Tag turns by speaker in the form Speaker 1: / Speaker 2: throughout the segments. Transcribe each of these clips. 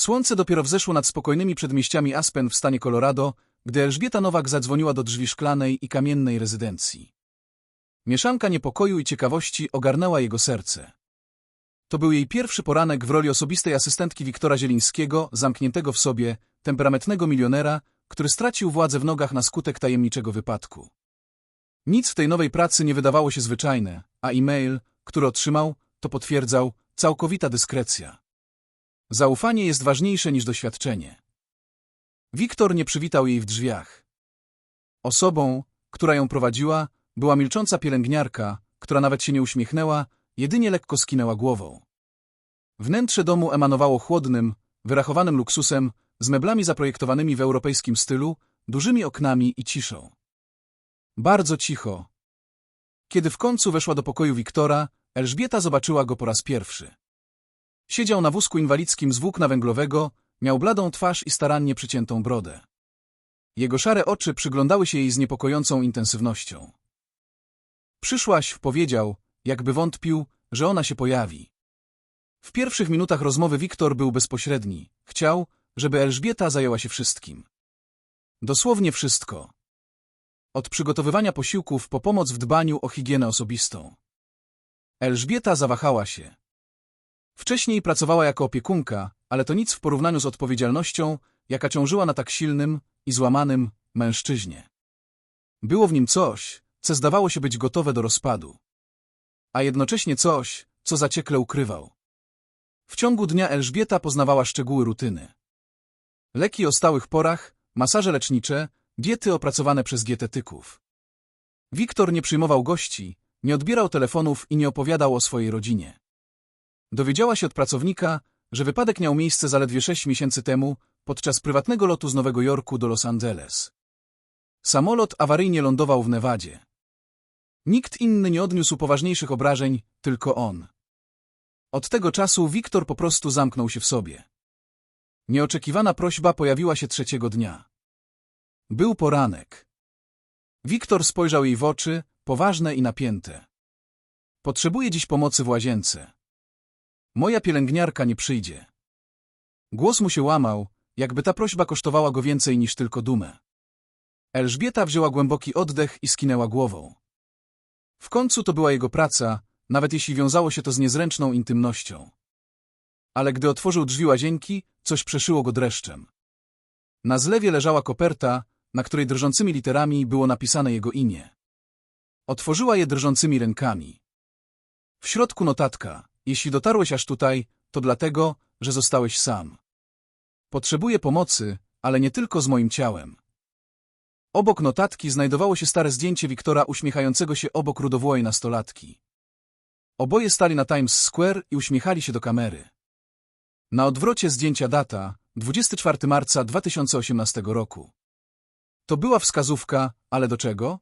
Speaker 1: Słońce dopiero wzeszło nad spokojnymi przedmieściami Aspen w stanie Colorado, gdy Elżbieta Nowak zadzwoniła do drzwi szklanej i kamiennej rezydencji. Mieszanka niepokoju i ciekawości ogarnęła jego serce. To był jej pierwszy poranek w roli osobistej asystentki Wiktora Zielińskiego, zamkniętego w sobie, temperamentnego milionera, który stracił władzę w nogach na skutek tajemniczego wypadku. Nic w tej nowej pracy nie wydawało się zwyczajne, a e-mail, który otrzymał, to potwierdzał całkowita dyskrecja. Zaufanie jest ważniejsze niż doświadczenie. Wiktor nie przywitał jej w drzwiach. Osobą, która ją prowadziła, była milcząca pielęgniarka, która nawet się nie uśmiechnęła, jedynie lekko skinęła głową. Wnętrze domu emanowało chłodnym, wyrachowanym luksusem, z meblami zaprojektowanymi w europejskim stylu, dużymi oknami i ciszą. Bardzo cicho. Kiedy w końcu weszła do pokoju Wiktora, Elżbieta zobaczyła go po raz pierwszy. Siedział na wózku inwalidzkim z włókna węglowego, miał bladą twarz i starannie przyciętą brodę. Jego szare oczy przyglądały się jej z niepokojącą intensywnością. Przyszłaś, powiedział, jakby wątpił, że ona się pojawi. W pierwszych minutach rozmowy Wiktor był bezpośredni. Chciał, żeby Elżbieta zajęła się wszystkim. Dosłownie wszystko. Od przygotowywania posiłków po pomoc w dbaniu o higienę osobistą. Elżbieta zawahała się. Wcześniej pracowała jako opiekunka, ale to nic w porównaniu z odpowiedzialnością, jaka ciążyła na tak silnym i złamanym mężczyźnie. Było w nim coś, co zdawało się być gotowe do rozpadu. A jednocześnie coś, co zaciekle ukrywał. W ciągu dnia Elżbieta poznawała szczegóły rutyny. Leki o stałych porach, masaże lecznicze, diety opracowane przez dietetyków. Wiktor nie przyjmował gości, nie odbierał telefonów i nie opowiadał o swojej rodzinie. Dowiedziała się od pracownika, że wypadek miał miejsce zaledwie sześć miesięcy temu podczas prywatnego lotu z Nowego Jorku do Los Angeles. Samolot awaryjnie lądował w Nevadzie. Nikt inny nie odniósł poważniejszych obrażeń, tylko on. Od tego czasu Wiktor po prostu zamknął się w sobie. Nieoczekiwana prośba pojawiła się trzeciego dnia. Był poranek. Wiktor spojrzał jej w oczy, poważne i napięte. Potrzebuję dziś pomocy w łazience. Moja pielęgniarka nie przyjdzie. Głos mu się łamał, jakby ta prośba kosztowała go więcej niż tylko dumę. Elżbieta wzięła głęboki oddech i skinęła głową. W końcu to była jego praca, nawet jeśli wiązało się to z niezręczną intymnością. Ale gdy otworzył drzwi łazienki, coś przeszyło go dreszczem. Na zlewie leżała koperta, na której drżącymi literami było napisane jego imię. Otworzyła je drżącymi rękami. W środku notatka. Jeśli dotarłeś aż tutaj, to dlatego, że zostałeś sam. Potrzebuję pomocy, ale nie tylko z moim ciałem. Obok notatki znajdowało się stare zdjęcie Wiktora uśmiechającego się obok rudowłojej nastolatki. Oboje stali na Times Square i uśmiechali się do kamery. Na odwrocie zdjęcia data 24 marca 2018 roku. To była wskazówka, ale do czego?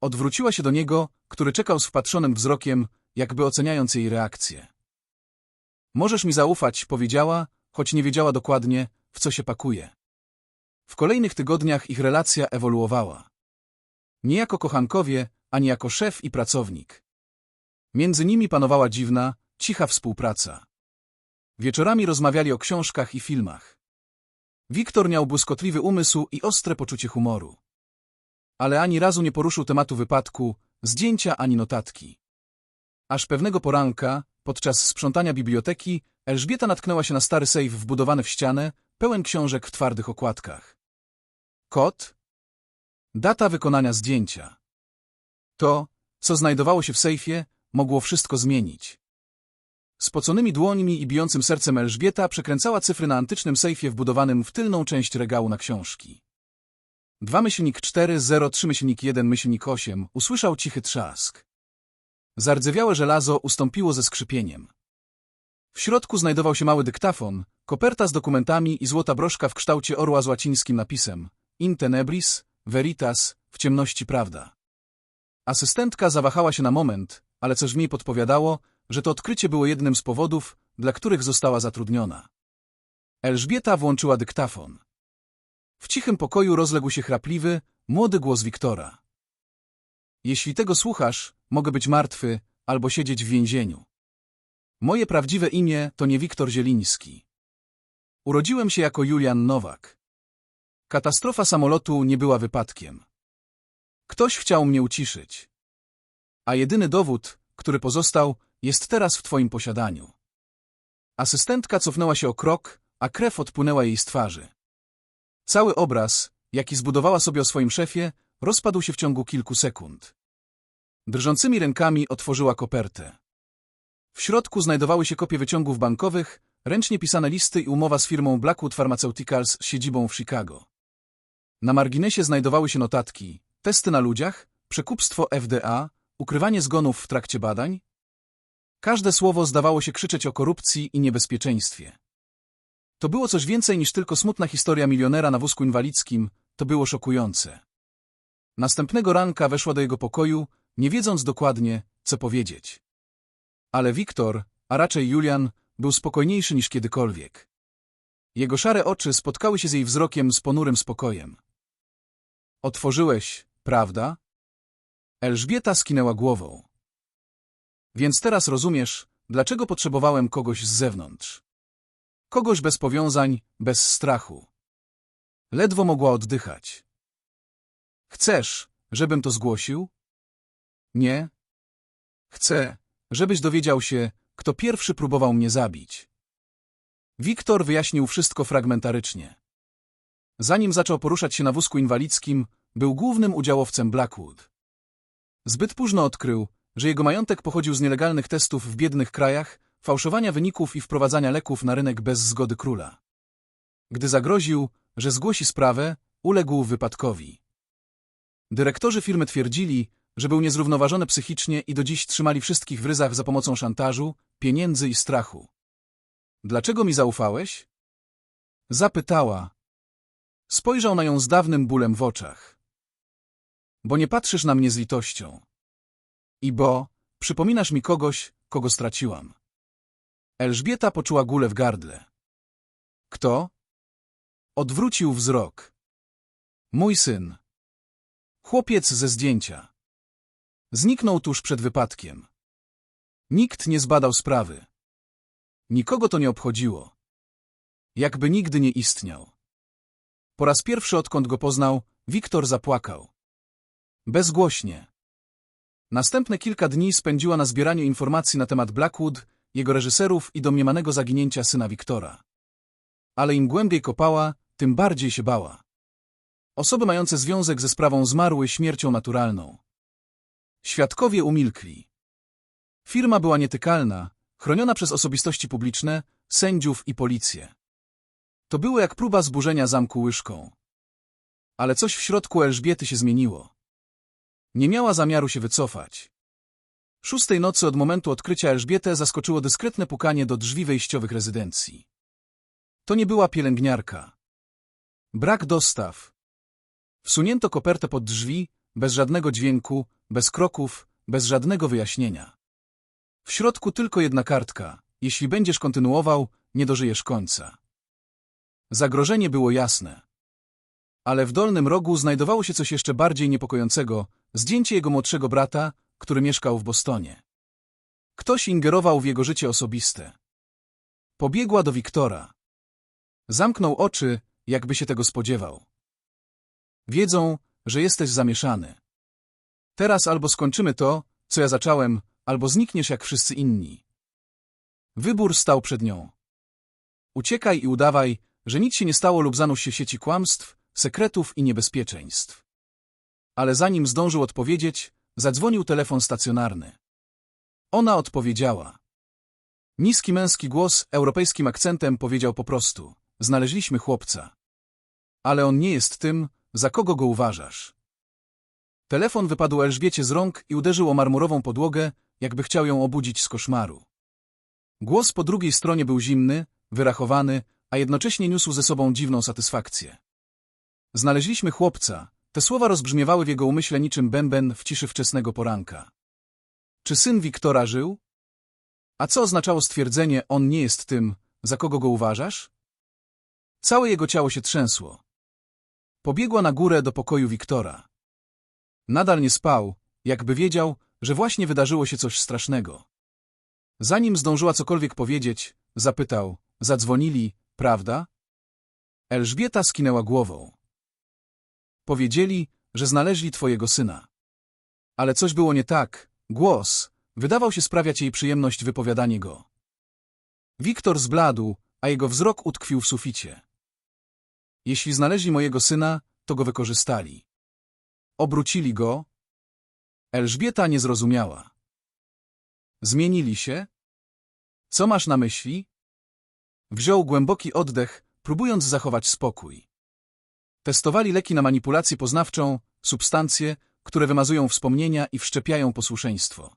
Speaker 1: Odwróciła się do niego, który czekał z wpatrzonym wzrokiem, jakby oceniając jej reakcję. Możesz mi zaufać, powiedziała, choć nie wiedziała dokładnie, w co się pakuje. W kolejnych tygodniach ich relacja ewoluowała. Nie jako kochankowie, ani jako szef i pracownik. Między nimi panowała dziwna, cicha współpraca. Wieczorami rozmawiali o książkach i filmach. Wiktor miał błyskotliwy umysł i ostre poczucie humoru. Ale ani razu nie poruszył tematu wypadku, zdjęcia ani notatki. Aż pewnego poranka, podczas sprzątania biblioteki, Elżbieta natknęła się na stary sejf wbudowany w ścianę, pełen książek w twardych okładkach. Kod? Data wykonania zdjęcia. To, co znajdowało się w sejfie, mogło wszystko zmienić. Spoconymi dłońmi i bijącym sercem Elżbieta przekręcała cyfry na antycznym sejfie wbudowanym w tylną część regału na książki. 2 myślnik 4 0 3 myślnik 1 myślnik 8 usłyszał cichy trzask. Zardzewiałe żelazo ustąpiło ze skrzypieniem. W środku znajdował się mały dyktafon, koperta z dokumentami i złota broszka w kształcie orła z łacińskim napisem In tenebris, veritas, w ciemności prawda. Asystentka zawahała się na moment, ale coś w niej podpowiadało, że to odkrycie było jednym z powodów, dla których została zatrudniona. Elżbieta włączyła dyktafon. W cichym pokoju rozległ się chrapliwy, młody głos Wiktora. Jeśli tego słuchasz, mogę być martwy albo siedzieć w więzieniu. Moje prawdziwe imię to nie Wiktor Zieliński. Urodziłem się jako Julian Nowak. Katastrofa samolotu nie była wypadkiem. Ktoś chciał mnie uciszyć. A jedyny dowód, który pozostał, jest teraz w twoim posiadaniu. Asystentka cofnęła się o krok, a krew odpłynęła jej z twarzy. Cały obraz, jaki zbudowała sobie o swoim szefie, rozpadł się w ciągu kilku sekund. Drżącymi rękami otworzyła kopertę. W środku znajdowały się kopie wyciągów bankowych, ręcznie pisane listy i umowa z firmą Blackwood Pharmaceuticals z siedzibą w Chicago. Na marginesie znajdowały się notatki, testy na ludziach, przekupstwo FDA, ukrywanie zgonów w trakcie badań. Każde słowo zdawało się krzyczeć o korupcji i niebezpieczeństwie. To było coś więcej niż tylko smutna historia milionera na wózku inwalidzkim, to było szokujące. Następnego ranka weszła do jego pokoju, nie wiedząc dokładnie, co powiedzieć. Ale Wiktor, a raczej Julian, był spokojniejszy niż kiedykolwiek. Jego szare oczy spotkały się z jej wzrokiem z ponurym spokojem. Otworzyłeś, prawda? Elżbieta skinęła głową. Więc teraz rozumiesz, dlaczego potrzebowałem kogoś z zewnątrz. Kogoś bez powiązań, bez strachu. Ledwo mogła oddychać. Chcesz, żebym to zgłosił? Nie. Chcę, żebyś dowiedział się, kto pierwszy próbował mnie zabić. Wiktor wyjaśnił wszystko fragmentarycznie. Zanim zaczął poruszać się na wózku inwalidzkim, był głównym udziałowcem Blackwood. Zbyt późno odkrył, że jego majątek pochodził z nielegalnych testów w biednych krajach, fałszowania wyników i wprowadzania leków na rynek bez zgody króla. Gdy zagroził, że zgłosi sprawę, uległ wypadkowi. Dyrektorzy firmy twierdzili, że był niezrównoważony psychicznie i do dziś trzymali wszystkich w ryzach za pomocą szantażu, pieniędzy i strachu. Dlaczego mi zaufałeś? Zapytała. Spojrzał na ją z dawnym bólem w oczach. Bo nie patrzysz na mnie z litością. I bo przypominasz mi kogoś, kogo straciłam. Elżbieta poczuła gulę w gardle. Kto? Odwrócił wzrok. Mój syn. Chłopiec ze zdjęcia. Zniknął tuż przed wypadkiem. Nikt nie zbadał sprawy. Nikogo to nie obchodziło. Jakby nigdy nie istniał. Po raz pierwszy odkąd go poznał, Wiktor zapłakał. Bezgłośnie. Następne kilka dni spędziła na zbieraniu informacji na temat Blackwood, jego reżyserów i domniemanego zaginięcia syna Wiktora. Ale im głębiej kopała, tym bardziej się bała. Osoby mające związek ze sprawą zmarły śmiercią naturalną. Świadkowie umilkli. Firma była nietykalna, chroniona przez osobistości publiczne, sędziów i policję. To było jak próba zburzenia zamku łyżką. Ale coś w środku Elżbiety się zmieniło. Nie miała zamiaru się wycofać. Szóstej nocy od momentu odkrycia Elżbietę zaskoczyło dyskretne pukanie do drzwi wejściowych rezydencji. To nie była pielęgniarka. Brak dostaw. Wsunięto kopertę pod drzwi, bez żadnego dźwięku, bez kroków, bez żadnego wyjaśnienia. W środku tylko jedna kartka. Jeśli będziesz kontynuował, nie dożyjesz końca. Zagrożenie było jasne. Ale w dolnym rogu znajdowało się coś jeszcze bardziej niepokojącego, zdjęcie jego młodszego brata, który mieszkał w Bostonie. Ktoś ingerował w jego życie osobiste. Pobiegła do Wiktora. Zamknął oczy, jakby się tego spodziewał. Wiedzą, że jesteś zamieszany. Teraz albo skończymy to, co ja zacząłem, albo znikniesz jak wszyscy inni. Wybór stał przed nią. Uciekaj i udawaj, że nic się nie stało lub zanurz się w sieci kłamstw, sekretów i niebezpieczeństw. Ale zanim zdążył odpowiedzieć, zadzwonił telefon stacjonarny. Ona odpowiedziała. Niski męski głos europejskim akcentem powiedział po prostu. Znaleźliśmy chłopca. Ale on nie jest tym, za kogo go uważasz. Telefon wypadł Elżbiecie z rąk i uderzył o marmurową podłogę, jakby chciał ją obudzić z koszmaru. Głos po drugiej stronie był zimny, wyrachowany, a jednocześnie niósł ze sobą dziwną satysfakcję. Znaleźliśmy chłopca. Te słowa rozbrzmiewały w jego umyśle niczym bęben w ciszy wczesnego poranka. Czy syn Wiktora żył? A co oznaczało stwierdzenie, on nie jest tym, za kogo go uważasz? Całe jego ciało się trzęsło. Pobiegła na górę do pokoju Wiktora. Nadal nie spał, jakby wiedział, że właśnie wydarzyło się coś strasznego. Zanim zdążyła cokolwiek powiedzieć, zapytał, zadzwonili, prawda? Elżbieta skinęła głową. Powiedzieli, że znaleźli twojego syna. Ale coś było nie tak. Głos wydawał się sprawiać jej przyjemność wypowiadanie go. Wiktor zbladł, a jego wzrok utkwił w suficie. Jeśli znaleźli mojego syna, to go wykorzystali. Obrócili go. Elżbieta nie zrozumiała. Zmienili się? Co masz na myśli? Wziął głęboki oddech, próbując zachować spokój. Testowali leki na manipulację poznawczą, substancje, które wymazują wspomnienia i wszczepiają posłuszeństwo.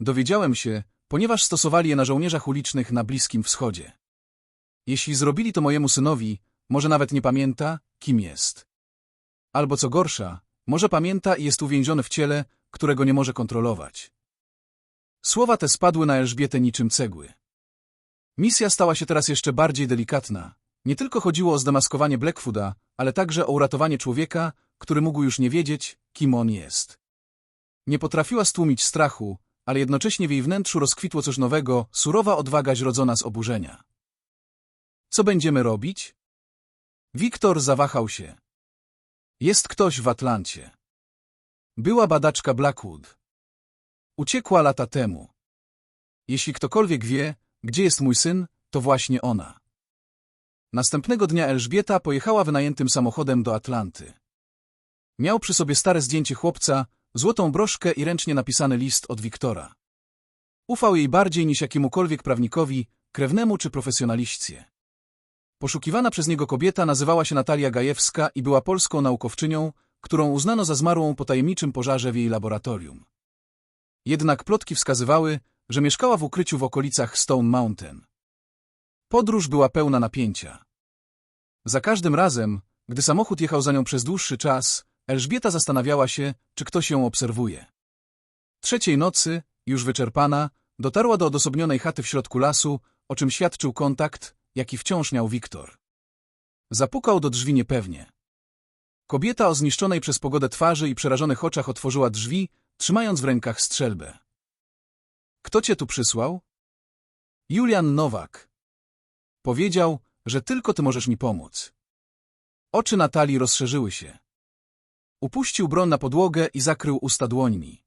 Speaker 1: Dowiedziałem się, ponieważ stosowali je na żołnierzach ulicznych na Bliskim Wschodzie. Jeśli zrobili to mojemu synowi, może nawet nie pamięta, kim jest. Albo co gorsza, może pamięta i jest uwięziony w ciele, którego nie może kontrolować. Słowa te spadły na Elżbietę niczym cegły. Misja stała się teraz jeszcze bardziej delikatna. Nie tylko chodziło o zdemaskowanie Blackfooda, ale także o uratowanie człowieka, który mógł już nie wiedzieć, kim on jest. Nie potrafiła stłumić strachu, ale jednocześnie w jej wnętrzu rozkwitło coś nowego, surowa odwaga zrodzona z oburzenia. Co będziemy robić? Wiktor zawahał się. Jest ktoś w Atlancie. Była badaczka Blackwood. Uciekła lata temu. Jeśli ktokolwiek wie, gdzie jest mój syn, to właśnie ona. Następnego dnia Elżbieta pojechała wynajętym samochodem do Atlanty. Miał przy sobie stare zdjęcie chłopca, złotą broszkę i ręcznie napisany list od Wiktora. Ufał jej bardziej niż jakiemukolwiek prawnikowi, krewnemu czy profesjonaliście. Poszukiwana przez niego kobieta nazywała się Natalia Gajewska i była polską naukowczynią, którą uznano za zmarłą po tajemniczym pożarze w jej laboratorium. Jednak plotki wskazywały, że mieszkała w ukryciu w okolicach Stone Mountain. Podróż była pełna napięcia. Za każdym razem, gdy samochód jechał za nią przez dłuższy czas, Elżbieta zastanawiała się, czy ktoś ją obserwuje. Trzeciej nocy, już wyczerpana, dotarła do odosobnionej chaty w środku lasu, o czym świadczył kontakt, jaki wciąż miał Wiktor. Zapukał do drzwi niepewnie. Kobieta o zniszczonej przez pogodę twarzy i przerażonych oczach otworzyła drzwi, trzymając w rękach strzelbę. Kto cię tu przysłał? Julian Nowak. Powiedział, że tylko ty możesz mi pomóc. Oczy Natalii rozszerzyły się. Upuścił broń na podłogę i zakrył usta dłońmi.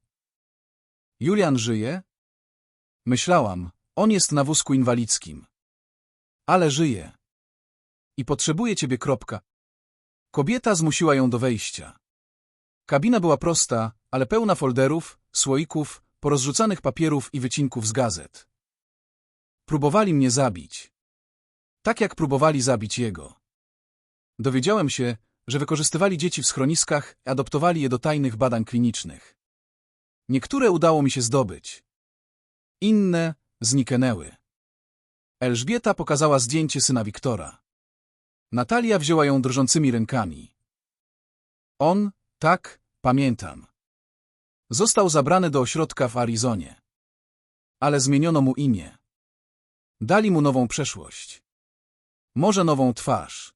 Speaker 1: Julian żyje? Myślałam, on jest na wózku inwalidzkim. Ale żyje. I potrzebuje ciebie kropka. Kobieta zmusiła ją do wejścia. Kabina była prosta, ale pełna folderów, słoików, porozrzucanych papierów i wycinków z gazet. Próbowali mnie zabić. Tak jak próbowali zabić jego. Dowiedziałem się, że wykorzystywali dzieci w schroniskach i adoptowali je do tajnych badań klinicznych. Niektóre udało mi się zdobyć. Inne zniknęły. Elżbieta pokazała zdjęcie syna Wiktora. Natalia wzięła ją drżącymi rękami. On, tak, pamiętam. Został zabrany do ośrodka w Arizonie. Ale zmieniono mu imię. Dali mu nową przeszłość. Może nową twarz.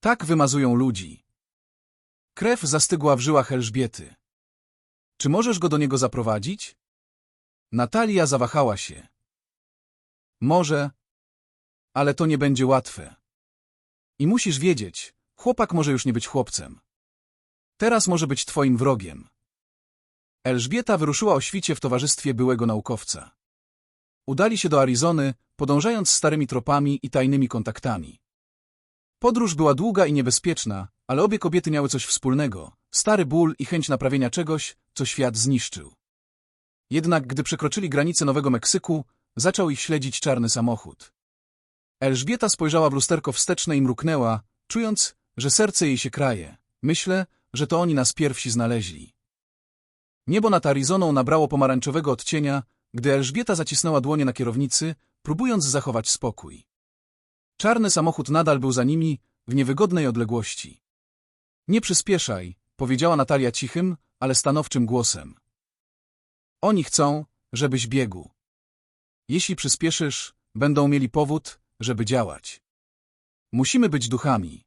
Speaker 1: Tak wymazują ludzi. Krew zastygła w żyłach Elżbiety. Czy możesz go do niego zaprowadzić? Natalia zawahała się. Może, ale to nie będzie łatwe. I musisz wiedzieć, chłopak może już nie być chłopcem. Teraz może być twoim wrogiem. Elżbieta wyruszyła o świcie w towarzystwie byłego naukowca. Udali się do Arizony, podążając starymi tropami i tajnymi kontaktami. Podróż była długa i niebezpieczna, ale obie kobiety miały coś wspólnego – stary ból i chęć naprawienia czegoś, co świat zniszczył. Jednak gdy przekroczyli granicę Nowego Meksyku, zaczął ich śledzić czarny samochód. Elżbieta spojrzała w lusterko wsteczne i mruknęła, czując, że serce jej się kraje. Myślę, że to oni nas pierwsi znaleźli. Niebo nad Arizoną nabrało pomarańczowego odcienia, gdy Elżbieta zacisnęła dłonie na kierownicy, próbując zachować spokój. Czarny samochód nadal był za nimi, w niewygodnej odległości. Nie przyspieszaj, powiedziała Natalia cichym, ale stanowczym głosem. Oni chcą, żebyś biegł. Jeśli przyspieszysz, będą mieli powód, żeby działać. Musimy być duchami.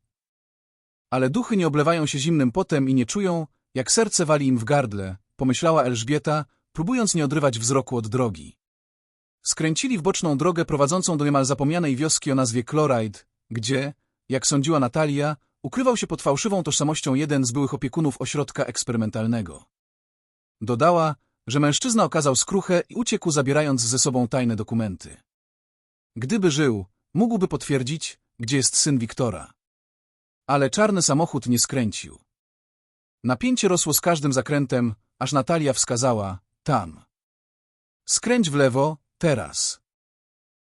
Speaker 1: Ale duchy nie oblewają się zimnym potem i nie czują, jak serce wali im w gardle, pomyślała Elżbieta, próbując nie odrywać wzroku od drogi. Skręcili w boczną drogę prowadzącą do niemal zapomnianej wioski o nazwie Chloride, gdzie, jak sądziła Natalia, ukrywał się pod fałszywą tożsamością jeden z byłych opiekunów ośrodka eksperymentalnego. Dodała, że mężczyzna okazał skruchę i uciekł zabierając ze sobą tajne dokumenty. Gdyby żył, mógłby potwierdzić, gdzie jest syn Wiktora. Ale czarny samochód nie skręcił. Napięcie rosło z każdym zakrętem, aż Natalia wskazała, tam. Skręć w lewo, teraz.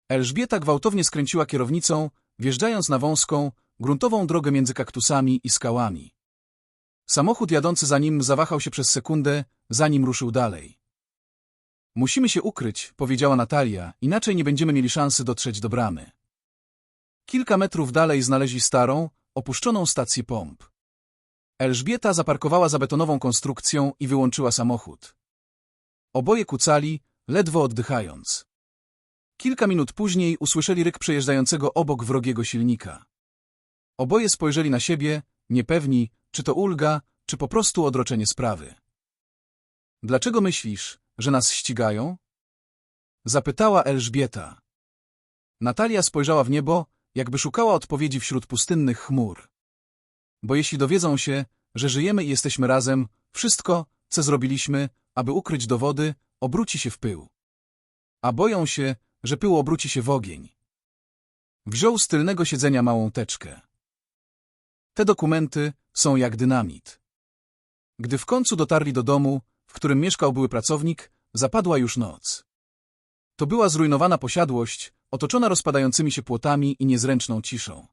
Speaker 1: Elżbieta gwałtownie skręciła kierownicą, wjeżdżając na wąską, gruntową drogę między kaktusami i skałami. Samochód jadący za nim zawahał się przez sekundę, zanim ruszył dalej. Musimy się ukryć, powiedziała Natalia, inaczej nie będziemy mieli szansy dotrzeć do bramy. Kilka metrów dalej znaleźli starą, opuszczoną stację pomp. Elżbieta zaparkowała za betonową konstrukcją i wyłączyła samochód. Oboje kucali, ledwo oddychając. Kilka minut później usłyszeli ryk przejeżdżającego obok wrogiego silnika. Oboje spojrzeli na siebie, niepewni, czy to ulga, czy po prostu odroczenie sprawy. Dlaczego myślisz, że nas ścigają? Zapytała Elżbieta. Natalia spojrzała w niebo, jakby szukała odpowiedzi wśród pustynnych chmur. Bo jeśli dowiedzą się, że żyjemy i jesteśmy razem, wszystko, co zrobiliśmy, aby ukryć dowody, obróci się w pył. A boją się, że pył obróci się w ogień. Wziął z tylnego siedzenia małą teczkę. Te dokumenty są jak dynamit. Gdy w końcu dotarli do domu, w którym mieszkał były pracownik, zapadła już noc. To była zrujnowana posiadłość, otoczona rozpadającymi się płotami i niezręczną ciszą.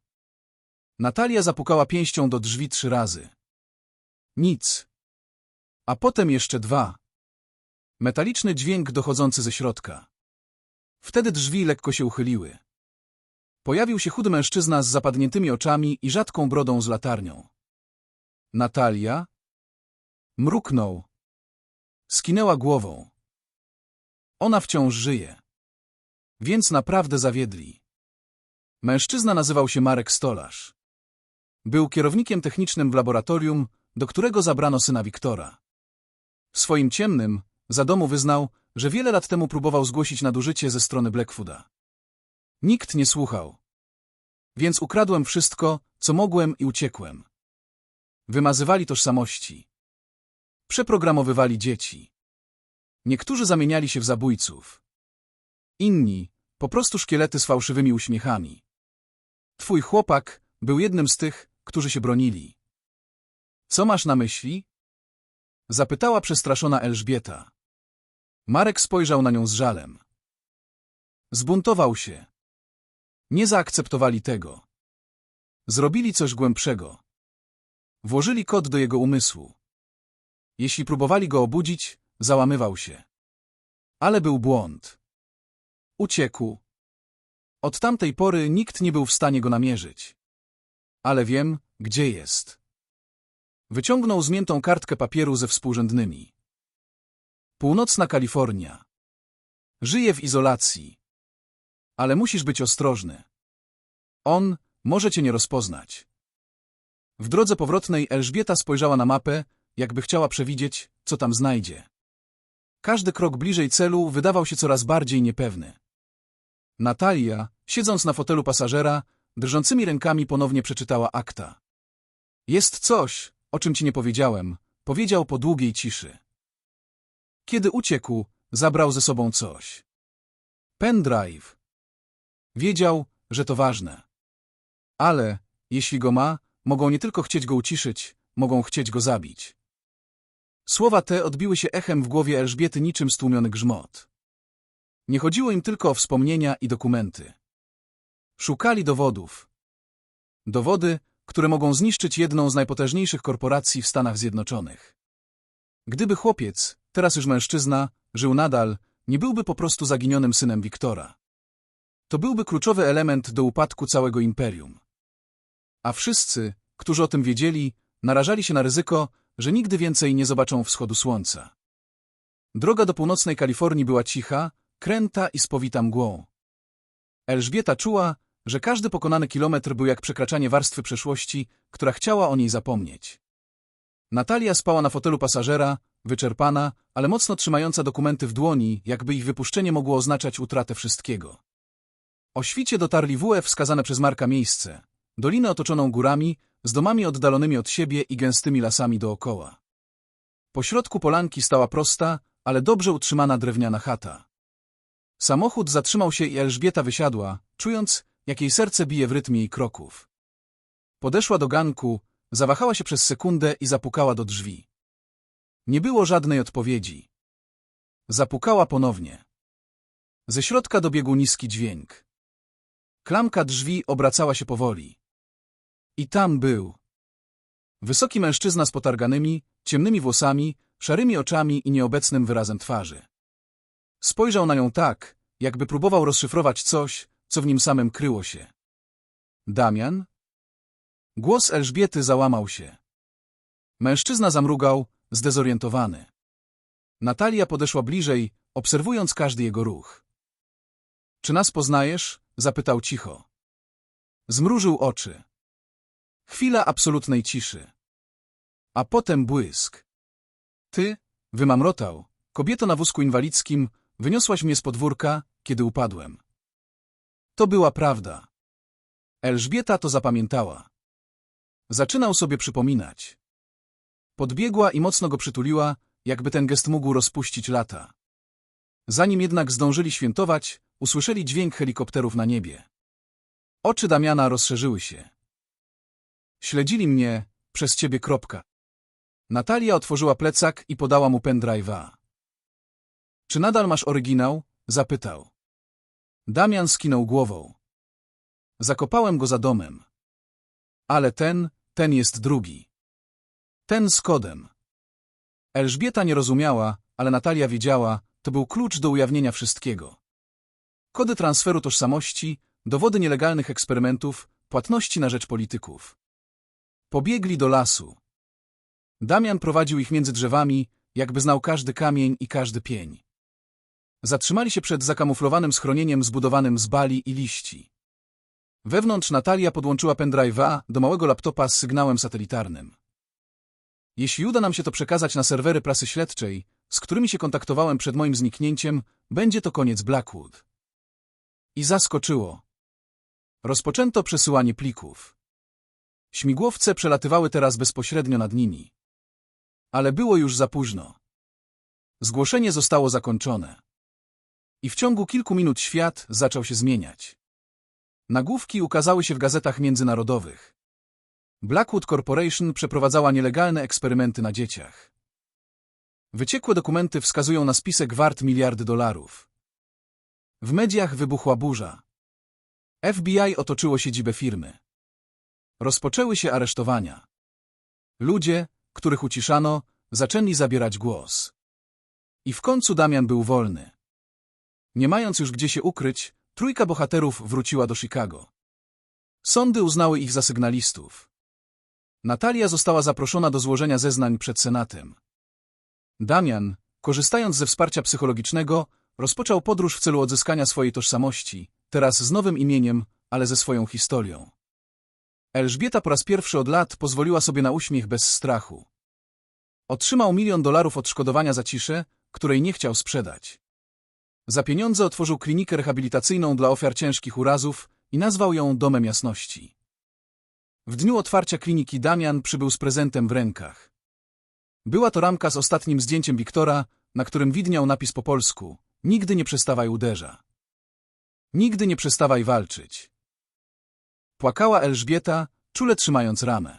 Speaker 1: Natalia zapukała pięścią do drzwi trzy razy. Nic. A potem jeszcze dwa. Metaliczny dźwięk dochodzący ze środka. Wtedy drzwi lekko się uchyliły. Pojawił się chudy mężczyzna z zapadniętymi oczami i rzadką brodą z latarnią. Natalia? Mruknął. Skinęła głową. Ona wciąż żyje. Więc naprawdę zawiedli. Mężczyzna nazywał się Marek Stolarz. Był kierownikiem technicznym w laboratorium, do którego zabrano syna Wiktora. W swoim ciemnym, za domu wyznał, że wiele lat temu próbował zgłosić nadużycie ze strony Blackfooda. Nikt nie słuchał. Więc ukradłem wszystko, co mogłem i uciekłem. Wymazywali tożsamości. Przeprogramowywali dzieci. Niektórzy zamieniali się w zabójców. Inni, po prostu szkielety z fałszywymi uśmiechami. Twój chłopak był jednym z tych, którzy się bronili. Co masz na myśli? Zapytała przestraszona Elżbieta. Marek spojrzał na nią z żalem. Zbuntował się. Nie zaakceptowali tego. Zrobili coś głębszego. Włożyli kod do jego umysłu. Jeśli próbowali go obudzić, załamywał się. Ale był błąd. Uciekł. Od tamtej pory nikt nie był w stanie go namierzyć. Ale wiem, gdzie jest. Wyciągnął zmiętą kartkę papieru ze współrzędnymi. Północna Kalifornia. Żyje w izolacji. Ale musisz być ostrożny. On może cię nie rozpoznać. W drodze powrotnej Elżbieta spojrzała na mapę, jakby chciała przewidzieć, co tam znajdzie. Każdy krok bliżej celu wydawał się coraz bardziej niepewny. Natalia, siedząc na fotelu pasażera, drżącymi rękami ponownie przeczytała akta. Jest coś, o czym ci nie powiedziałem, powiedział po długiej ciszy. Kiedy uciekł, zabrał ze sobą coś. Pendrive. Wiedział, że to ważne. Ale, jeśli go ma, mogą nie tylko chcieć go uciszyć, mogą chcieć go zabić. Słowa te odbiły się echem w głowie Elżbiety niczym stłumiony grzmot. Nie chodziło im tylko o wspomnienia i dokumenty. Szukali dowodów. Dowody, które mogą zniszczyć jedną z najpotężniejszych korporacji w Stanach Zjednoczonych. Gdyby chłopiec, teraz już mężczyzna, żył nadal, nie byłby po prostu zaginionym synem Wiktora. To byłby kluczowy element do upadku całego imperium. A wszyscy, którzy o tym wiedzieli, narażali się na ryzyko, że nigdy więcej nie zobaczą wschodu słońca. Droga do północnej Kalifornii była cicha, kręta i spowita mgłą. Elżbieta czuła, że każdy pokonany kilometr był jak przekraczanie warstwy przeszłości, która chciała o niej zapomnieć. Natalia spała na fotelu pasażera, wyczerpana, ale mocno trzymająca dokumenty w dłoni, jakby ich wypuszczenie mogło oznaczać utratę wszystkiego. O świcie dotarli w UE wskazane przez Marka miejsce, Dolinę otoczoną górami, z domami oddalonymi od siebie i gęstymi lasami dookoła. Po środku polanki stała prosta, ale dobrze utrzymana drewniana chata. Samochód zatrzymał się i Elżbieta wysiadła, czując, jak jej serce bije w rytmie jej kroków. Podeszła do ganku, zawahała się przez sekundę i zapukała do drzwi. Nie było żadnej odpowiedzi. Zapukała ponownie. Ze środka dobiegł niski dźwięk. Klamka drzwi obracała się powoli. I tam był. Wysoki mężczyzna z potarganymi, ciemnymi włosami, szarymi oczami i nieobecnym wyrazem twarzy. Spojrzał na nią tak, jakby próbował rozszyfrować coś, co w nim samym kryło się. Damian? Głos Elżbiety załamał się. Mężczyzna zamrugał, zdezorientowany. Natalia podeszła bliżej, obserwując każdy jego ruch. Czy nas poznajesz? Zapytał cicho. Zmrużył oczy. Chwila absolutnej ciszy. A potem błysk. Ty, wymamrotał, kobieto na wózku inwalidzkim, wyniosłaś mnie z podwórka, kiedy upadłem. To była prawda. Elżbieta to zapamiętała. Zaczynał sobie przypominać. Podbiegła i mocno go przytuliła, jakby ten gest mógł rozpuścić lata. Zanim jednak zdążyli świętować, usłyszeli dźwięk helikopterów na niebie. Oczy Damiana rozszerzyły się. Śledzili mnie, przez ciebie kropka. Natalia otworzyła plecak i podała mu pendrive'a. Czy nadal masz oryginał? Zapytał. Damian skinął głową. Zakopałem go za domem. Ale ten, ten jest drugi. Ten z kodem. Elżbieta nie rozumiała, ale Natalia wiedziała, to był klucz do ujawnienia wszystkiego. Kody transferu tożsamości, dowody nielegalnych eksperymentów, płatności na rzecz polityków. Pobiegli do lasu. Damian prowadził ich między drzewami, jakby znał każdy kamień i każdy pień. Zatrzymali się przed zakamuflowanym schronieniem zbudowanym z bali i liści. Wewnątrz Natalia podłączyła pendrive'a do małego laptopa z sygnałem satelitarnym. Jeśli uda nam się to przekazać na serwery prasy śledczej, z którymi się kontaktowałem przed moim zniknięciem, będzie to koniec Blackwood. I zaskoczyło. Rozpoczęto przesyłanie plików. Śmigłowce przelatywały teraz bezpośrednio nad nimi. Ale było już za późno. Zgłoszenie zostało zakończone. I w ciągu kilku minut świat zaczął się zmieniać. Nagłówki ukazały się w gazetach międzynarodowych. Blackwood Corporation przeprowadzała nielegalne eksperymenty na dzieciach. Wyciekłe dokumenty wskazują na spisek wart miliardy dolarów. W mediach wybuchła burza. FBI otoczyło siedzibę firmy. Rozpoczęły się aresztowania. Ludzie, których uciszano, zaczęli zabierać głos. I w końcu Damian był wolny. Nie mając już gdzie się ukryć, trójka bohaterów wróciła do Chicago. Sądy uznały ich za sygnalistów. Natalia została zaproszona do złożenia zeznań przed Senatem. Damian, korzystając ze wsparcia psychologicznego, rozpoczął podróż w celu odzyskania swojej tożsamości, teraz z nowym imieniem, ale ze swoją historią. Elżbieta po raz pierwszy od lat pozwoliła sobie na uśmiech bez strachu. Otrzymał milion dolarów odszkodowania za ciszę, której nie chciał sprzedać. Za pieniądze otworzył klinikę rehabilitacyjną dla ofiar ciężkich urazów i nazwał ją Domem Jasności. W dniu otwarcia kliniki Damian przybył z prezentem w rękach. Była to ramka z ostatnim zdjęciem Wiktora, na którym widniał napis po polsku Nigdy nie przestawaj uderza. Nigdy nie przestawaj walczyć. Płakała Elżbieta, czule trzymając ramę.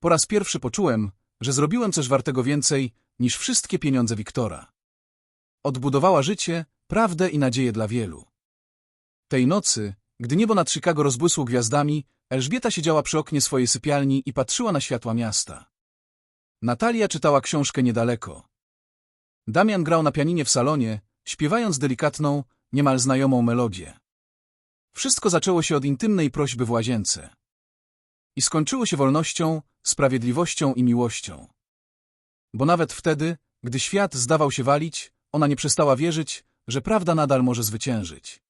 Speaker 1: Po raz pierwszy poczułem, że zrobiłem coś wartego więcej niż wszystkie pieniądze Wiktora. Odbudowała życie, prawdę i nadzieję dla wielu. Tej nocy, gdy niebo nad Chicago rozbłysło gwiazdami, Elżbieta siedziała przy oknie swojej sypialni i patrzyła na światła miasta. Natalia czytała książkę niedaleko. Damian grał na pianinie w salonie, śpiewając delikatną, niemal znajomą melodię. Wszystko zaczęło się od intymnej prośby w łazience. I skończyło się wolnością, sprawiedliwością i miłością. Bo nawet wtedy, gdy świat zdawał się walić, ona nie przestała wierzyć, że prawda nadal może zwyciężyć.